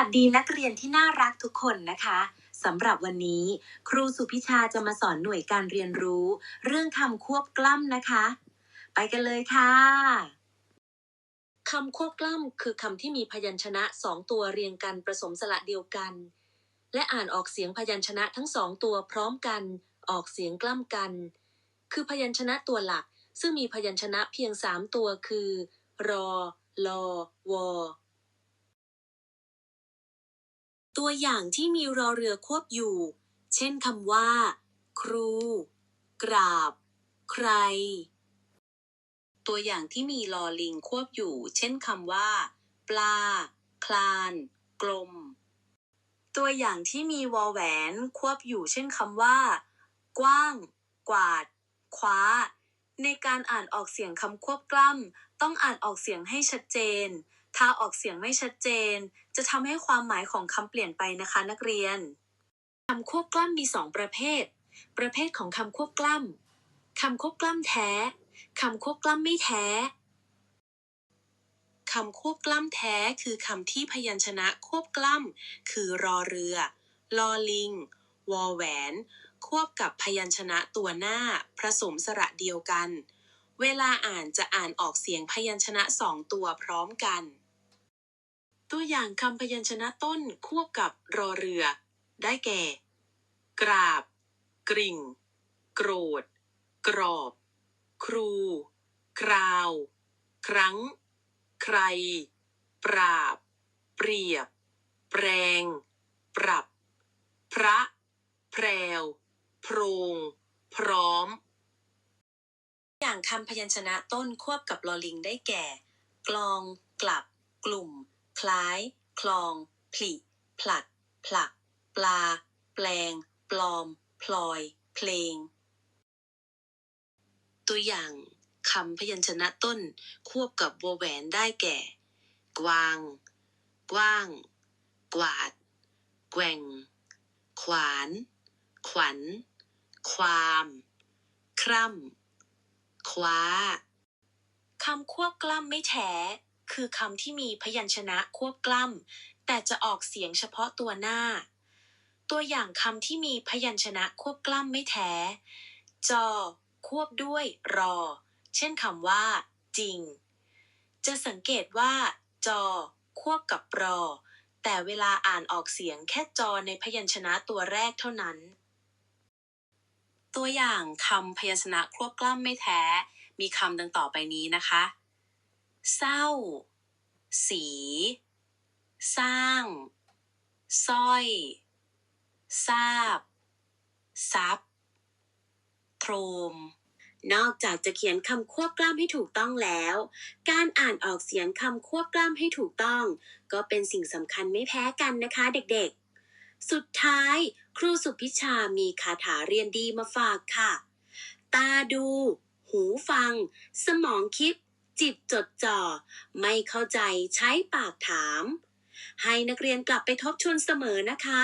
วัสดีนักเรียนที่น่ารักทุกคนนะคะสำหรับวันนี้ ครูสุพิชาจะมาสอนหน่วยการเรียนรู้ เรื่องคำควบกล้ำนะคะ ไปกันเลยค่ะคำควบกล้ำคือคำที่มีพยัญชนะสองตัวเรียงกันผสมสระเดียวกัน และอ่านออกเสียงพยัญชนะทั้งสองตัวพร้อมกัน ออกเสียงกล้ำกัน คือพยัญชนะตัวหลัก ซึ่งมีพยัญชนะเพียงสามตัวคือ รอ ลอ วอ ตัวอย่างที่มีรอเรือควบอยู่ เช่นคำว่า ครู กราบ ใคร ตัวอย่างที่มีลอลิงควบอยู่ เช่นคำว่า ปลา คลาน กลม ตัวอย่างที่มีวอแหวนควบอยู่ เช่นคำว่า กว้าง กวาด คว้า ในการอ่านออกเสียงคำควบกล้ำต้องอ่านออกเสียงให้ชัดเจน ถ้าออกเสียงไม่ชัดเจน จะทำให้ความหมายของคำเปลี่ยนไปนะคะนักเรียนคำควบกล้ำมีสองประเภท ประเภทของคำควบกล้ำคำควบกล้ำแท้คำควบกล้ำไม่แท้คำควบกล้ำแท้คือคำที่พยัญชนะควบกล้ำคือรอเรือ ลอลิง วอแหวน ควบกับพยัญชนะตัวหน้า ผสมสระเดียวกัน เวลาอ่านจะอ่านออกเสียงพยัญชนะสองตัวพร้อมกัน ตัวอย่างคำพยัญชนะต้นควบกับรอเรือ ได้แก่ กราบ กริ่ง โกรธ กรอบ ครู คราว ครั้ง ใคร ปราบ เปรียบ แปลง ปรับ พระ แพรว โพรง พร้อม อย่างคำพยัญชนะต้นควบกับลอลิงได้แก่ กลอง กลับ กลุ่ม คล้าย คลอง ผลิ ผลัด ผลัก ปลา แปลง ปลอม พลอย เพลง ตัวอย่างคำพยัญชนะต้นควบกับวแหวนได้แก่ กวาง กว้าง กวาด แกว่ง ขวาน ขวัญ ความ คร่ำคว้า คำควบกล้ำไม่แท้ คือคำที่มีพยัญชนะควบกล้ำ แต่จะออกเสียงเฉพาะตัวหน้า ตัวอย่างคำที่มีพยัญชนะควบกล้ำไม่แท้ จอ ควบด้วย รอ เช่นคำว่า จริง จะสังเกตว่า จอ ควบกับรอ แต่เวลาอ่านออกเสียงแค่จอในพยัญชนะตัวแรกเท่านั้น ตัวอย่างคำพยัญชนะควบกล้ำไม่แท้ มีคำดังต่อไปนี้นะคะ เศร้า สี สร้างสร้อย ทราบซับโทรม นอกจากจะเขียนคำควบกล้ำให้ถูกต้องแล้ว การอ่านออกเสียงคำควบกล้ำให้ถูกต้อง ก็เป็นสิ่งสำคัญไม่แพ้กันนะคะเด็กๆ สุดท้าย ครูสุพิชามีคาถาเรียนดีมาฝากค่ะ ตาดู หูฟัง สมองคิด จิตจดจ่อ ไม่เข้าใจใช้ปากถาม ให้นักเรียนกลับไปทบทวนเสมอนะคะ